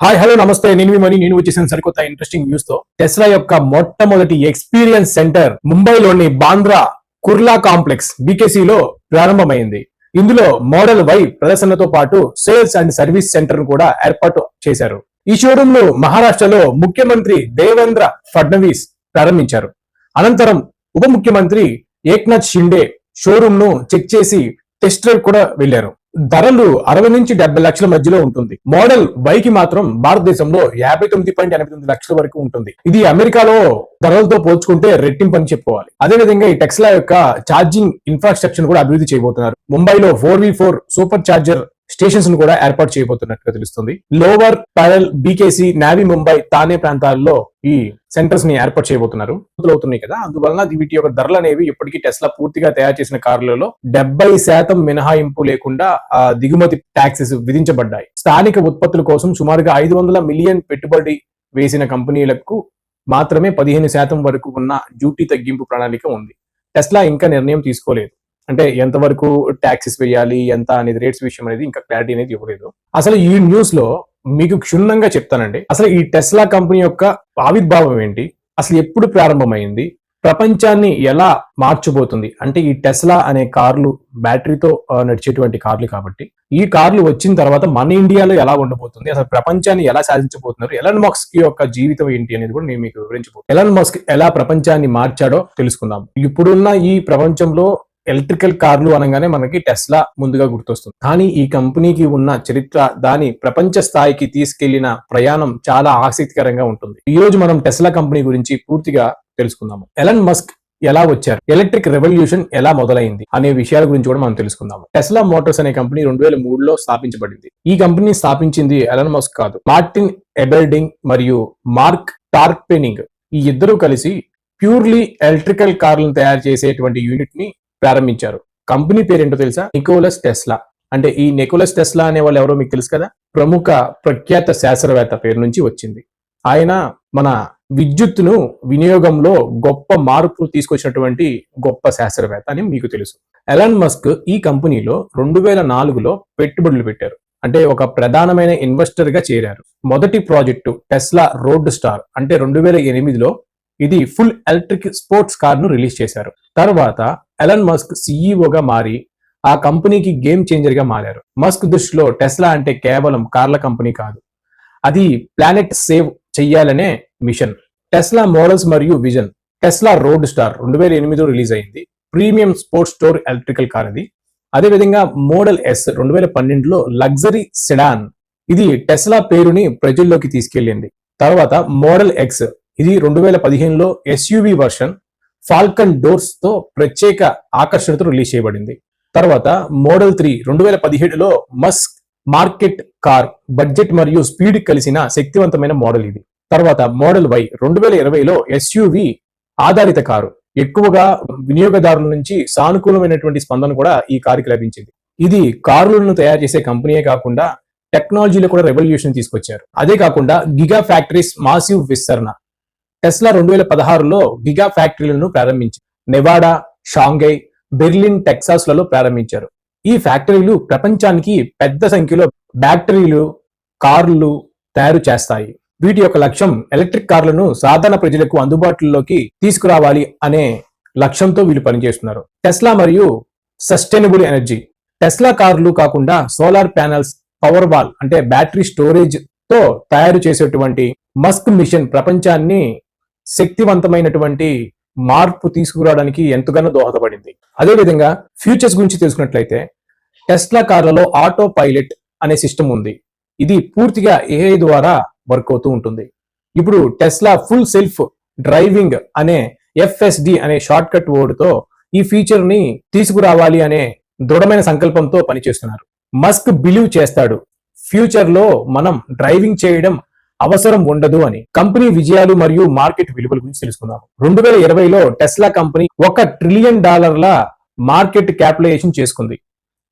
Hi hello నమస్తే. నేను మీ నేను వచ్చేసిన సరికొత్త ఇంట్రెస్టింగ్ న్యూస్తో. టెస్లా యొక్క మొట్టమొదటి ఎక్స్పీరియన్స్ సెంటర్ ముంబైలోని బాంద్రా కుర్లా కాంప్లెక్స్ బీకేసీ లో ప్రారంభమైంది. ఇందులో మోడల్ వై ప్రదర్శనతో పాటు సేల్స్ అండ్ సర్వీస్ సెంటర్ కూడా ఏర్పాటు చేశారు. ఈ షోరూమ్ను మహారాష్ట్రలో ముఖ్యమంత్రి దేవేంద్ర ఫడ్నవీస్ ప్రారంభించారు. అనంతరం ఉప ముఖ్యమంత్రి ఏక్నాథ్ షిండే షోరూమ్ను చెక్ చేసి టెస్ట్ డ్రైవ్ కూడా వెళ్ళారు ధరలు అరవై నుంచి డెబ్బై లక్షల మధ్యలో ఉంటుంది. మోడల్ బైక్ మాత్రం భారతదేశంలో యాభై తొమ్మిది పాయింట్ ఎనభై తొమ్మిది లక్షల వరకు ఉంటుంది. ఇది అమెరికాలో ధరలతో పోల్చుకుంటే రెట్టింపు అని చెప్పుకోవాలి. అదే విధంగా ఈ టెక్స్లా యొక్క ఛార్జింగ్ ఇన్ఫ్రాస్ట్రక్చర్ కూడా అభివృద్ధి చేయబోతున్నారు. ముంబైలో four V four super charger స్టేషన్స్ను కూడా ఏర్పాటు చేయబోతున్నట్టుగా తెలుస్తుంది. లోవర్ ప్యారల్ బీకేసీ నావీ ముంబై తానే ప్రాంతాల్లో ఈ సెంటర్స్ని ఏర్పాటు చేయబోతున్నారు. అవుతున్నాయి కదా అందువలన వీటి యొక్క ధరలు అనేవి ఇప్పటికీ టెస్లా పూర్తిగా తయారు చేసిన కార్లలో డెబ్బై శాతం మినహాయింపు లేకుండా దిగుమతి ట్యాక్సెస్ విధించబడ్డాయి. స్థానిక ఉత్పత్తుల కోసం సుమారుగా ఐదు వందల మిలియన్ పెట్టుబడి వేసిన కంపెనీలకు మాత్రమే పదిహేను శాతం వరకు ఉన్న డ్యూటీ తగ్గింపు ప్రణాళిక ఉంది. టెస్లా ఇంకా నిర్ణయం తీసుకోలేదు. అంటే ఎంతవరకు ట్యాక్సెస్ వేయాలి ఎంత అనేది రేట్స్ విషయం అనేది ఇంకా క్లారిటీ అనేది ఇవ్వలేదు. అసలు ఈ న్యూస్లో మీకు క్షుణ్ణంగా చెప్తానండి. అసలు ఈ టెస్లా కంపెనీ యొక్క ఆవిర్భావం ఏంటి? అసలు ఎప్పుడు ప్రారంభమైంది? ప్రపంచాన్ని ఎలా మార్చబోతుంది? అంటే ఈ టెస్లా అనే కార్లు బ్యాటరీతో నడిచేటువంటి కార్లు కాబట్టి ఈ కార్లు వచ్చిన తర్వాత మన ఇండియాలో ఎలా ఉండబోతుంది? అసలు ప్రపంచాన్ని ఎలా సాధించబోతున్నారు? ఎలన్ మస్క్ యొక్క జీవితం ఏంటి అనేది కూడా నేను మీకు వివరించబోతున్నాను ఎలన్ మస్క్ ఎలా ప్రపంచాన్ని మార్చాడో తెలుసుకుందాం. ఇప్పుడున్న ఈ ప్రపంచంలో ఎలక్ట్రికల్ కార్లు అనగానే మనకి టెస్లా ముందుగా గుర్తొస్తుంది. కానీ ఈ కంపెనీకి ఉన్న చరిత్ర దాని ప్రపంచ స్థాయికి తీసుకెళ్ళిన ప్రయాణం చాలా ఆసక్తికరంగా ఉంటుంది. ఈ రోజు మనం టెస్లా కంపెనీ గురించి పూర్తిగా తెలుసుకుందాము. ఎలన్ మస్క్ ఎలా వచ్చారు? ఎలక్ట్రిక్ రెవల్యూషన్ ఎలా మొదలైంది? అనే విషయాల గురించి కూడా మనం తెలుసుకుందాము. టెస్లా మోటార్స్ అనే కంపెనీ రెండు వేల మూడులో స్థాపించబడింది. ఈ కంపెనీ స్థాపించింది ఎలన్ మస్క్ కాదు. మార్టిన్ ఎబెల్డింగ్ మరియు మార్క్ టార్పెనింగ్. ఈ ఇద్దరూ కలిసి ప్యూర్లీ ఎలక్ట్రికల్ కార్లను తయారు చేసేటువంటి యూనిట్ని ప్రారంభించారు. కంపెనీ పేరేంటో తెలుసా? Nikola Tesla. అంటే ఈ నికోలస్ టెస్లా అనే వాళ్ళు ఎవరో మీకు తెలుసు కదా? ప్రముఖ ప్రఖ్యాత శాస్త్రవేత్త పేరు నుంచి వచ్చింది. ఆయన మన విద్యుత్తును వినియోగంలో గొప్ప మార్పు తీసుకొచ్చినటువంటి గొప్ప శాస్త్రవేత్త అని మీకు తెలుసు. ఎలాన్ మస్క్ ఈ కంపెనీలో రెండు వేల నాలుగులో పెట్టుబడులు పెట్టారు. అంటే ఒక ప్రధానమైన ఇన్వెస్టర్గా చేరారు. మొదటి ప్రాజెక్టు టెస్లా రోడ్ స్టార్ అంటే రెండు వేల ఎనిమిదిలో ఇది ఫుల్ ఎలక్ట్రిక్ స్పోర్ట్స్ కార్ను రిలీజ్ చేశారు. తర్వాత ఎలన్ మస్క్ సీఈఓగా మారి ఆ కంపెనీకి గేమ్ చేంజర్గా మారారు. మస్క్ దృష్టిలో టెస్లా అంటే కేవలం కార్ల కంపెనీ కాదు. అది ప్లానెట్ సేవ్ చెయ్యాలనే మిషన్. టెస్లా మోడల్స్ మరియు విజన్. టెస్లా రోడ్ స్టార్ రెండు వేల ఎనిమిదిలో రిలీజ్ అయింది. Premium sports store electrical car అది. అదేవిధంగా మోడల్ ఎస్ రెండు వేల పన్నెండులో లగ్జరీ సెడాన్. ఇది టెస్లా పేరుని ప్రజల్లోకి తీసుకెళ్ళింది. తర్వాత మోడల్ ఎక్స్ ఇది రెండు వేల పదిహేనులో ఎస్యూవి వర్షన్ ఫాల్కన్ డోర్స్తో ప్రత్యేక ఆకర్షణతో రిలీజ్ చేయబడింది. తర్వాత మోడల్ త్రీ రెండు వేల పదిహేడులో మస్క్ మార్కెట్ కార్ బడ్జెట్ మరియు స్పీడ్ కలిసిన శక్తివంతమైన మోడల్ ఇది. తర్వాత మోడల్ వై రెండు వేల ఇరవైలో ఎస్యూవి ఆధారిత కారు. ఎక్కువగా వినియోగదారుల నుంచి సానుకూలమైనటువంటి స్పందన కూడా ఈ కారుకి లభించింది. ఇది కారులను తయారు చేసే కంపెనీయే కాకుండా టెక్నాలజీలో కూడా రెవల్యూషన్ తీసుకొచ్చారు. అదే కాకుండా గిగా ఫ్యాక్టరీస్ మాసివ్ విస్తరణ. టెస్లా రెండు వేల పదహారులో గిగా ఫ్యాక్టరీలను ప్రారంభించి నెవాడా షాంఘై బెర్లిన్ టెక్సాస్లలో ప్రారంభించారు. ఈ ఫ్యాక్టరీలు ప్రపంచానికి పెద్ద సంఖ్యలో బ్యాటరీలు కార్లు తయారు చేస్తాయి. వీటి యొక్క లక్ష్యం ఎలక్ట్రిక్ కార్లను సాధారణ ప్రజలకు అందుబాటులోకి తీసుకురావాలి అనే లక్ష్యంతో వీళ్ళు పనిచేస్తున్నారు. టెస్లా మరియు సస్టైనబుల్ ఎనర్జీ. టెస్లా కార్లు కాకుండా సోలార్ ప్యానెల్స్ పవర్ వాల్ అంటే బ్యాటరీ స్టోరేజ్తో తయారు చేసేటువంటి మస్క్ మిషన్ ప్రపంచాన్ని శక్తివంతమైనటువంటి మార్పు తీసుకురావడానికి ఎంతగానో దోహదపడింది. అదేవిధంగా ఫ్యూచర్స్ గురించి తెలుసుకున్నట్లయితే టెస్లా కార్లలో ఆటో పైలట్ అనే సిస్టమ్ ఉంది. ఇది పూర్తిగా ఏఐ ద్వారా వర్క్ అవుతూ ఉంటుంది. ఇప్పుడు టెస్లా ఫుల్ సెల్ఫ్ డ్రైవింగ్ అనే ఎఫ్ఎస్డి అనే షార్ట్ కట్ వర్డ్తో ఈ ఫీచర్ని తీసుకురావాలి అనే దృఢమైన సంకల్పంతో పనిచేస్తున్నారు. మస్క్ బిలీవ్ చేస్తాడు ఫ్యూచర్లో మనం డ్రైవింగ్ చేయడం అవసరం ఉండదు అని. కంపెనీ విజయాలు మరియు మార్కెట్ విలువల గురించి తెలుసుకుందాం. రెండు వేల ఇరవైలో టెస్లా కంపెనీ ఒక ట్రిలియన్ డాలర్ల మార్కెట్ క్యాపిటలైజేషన్ చేసుకుంది.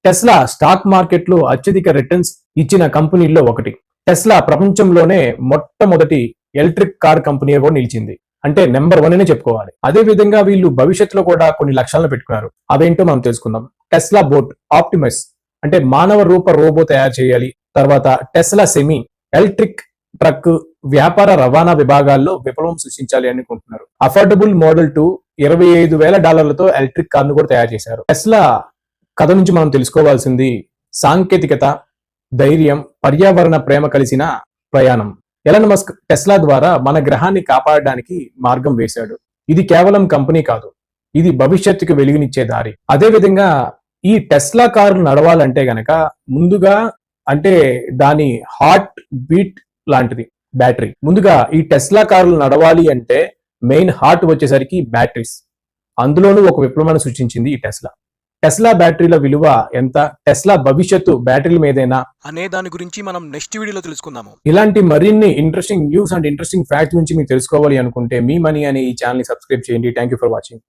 టెస్లా స్టాక్ మార్కెట్లో అత్యధిక రిటర్న్స్ ఇచ్చిన కంపెనీల్లో ఒకటి. టెస్లా ప్రపంచంలోనే మొట్టమొదటి ఎలక్ట్రిక్ కార్ కంపెనీ కూడా నిలిచింది. అంటే నెంబర్ వన్ అనే చెప్పుకోవాలి. అదే విధంగా వీళ్ళు భవిష్యత్తులో కూడా కొన్ని లక్ష్యాలను పెట్టుకున్నారు. అవేంటో మనం తెలుసుకుందాం. టెస్లా బోట్ ఆప్టిమస్ అంటే మానవ రూప రోబో తయారు చేయాలి. తర్వాత టెస్లా సెమీ ఎలక్ట్రిక్ ట్రక్ వ్యాపార రవాణా విభాగాల్లో విప్లవం సృష్టించాలి అనుకుంటున్నారు. అఫోర్డబుల్ మోడల్ టూ ఇరవై ఐదు వేల డాలర్లతో ఎలక్ట్రిక్ కార్ను కూడా తయారు చేశారు. టెస్లా కథ నుంచి మనం తెలుసుకోవాల్సింది సాంకేతికత ధైర్యం పర్యావరణ ప్రేమ కలిసిన ప్రయాణం. ఎలన్ మస్క్ టెస్లా ద్వారా మన గ్రహాన్ని కాపాడడానికి మార్గం వేశాడు. ఇది కేవలం కంపెనీ కాదు ఇది భవిష్యత్తుకు వెలుగునిచ్చే దారి. అదే విధంగా ఈ టెస్లా కారు నడవాలంటే గనక ముందుగా అంటే దాని హార్ట్ బీట్ లాంటిది బ్యాటరీ. ముందుగా ఈ టెస్లా కార్లు నడవాలి అంటే మెయిన్ హార్ట్ వచ్చేసరికి బ్యాటరీస్. అందులోనూ ఒక విప్లవాన్ని సృష్టించింది ఈ టెస్లా. టెస్లా బ్యాటరీల విలువ ఎంత టెస్లా భవిష్యత్తు బ్యాటరీల మీదైనా అనే దాని గురించి మనం నెక్స్ట్ వీడియోలో తెలుసుకుందాము. ఇలాంటి మరిన్ని interesting news and interesting fact గురించి మీరు తెలుసుకోవాలి అనుకుంటే మీ మనీ అనే ఈ ఛానల్ని సబ్స్క్రైబ్ చేయండి. Thank you for watching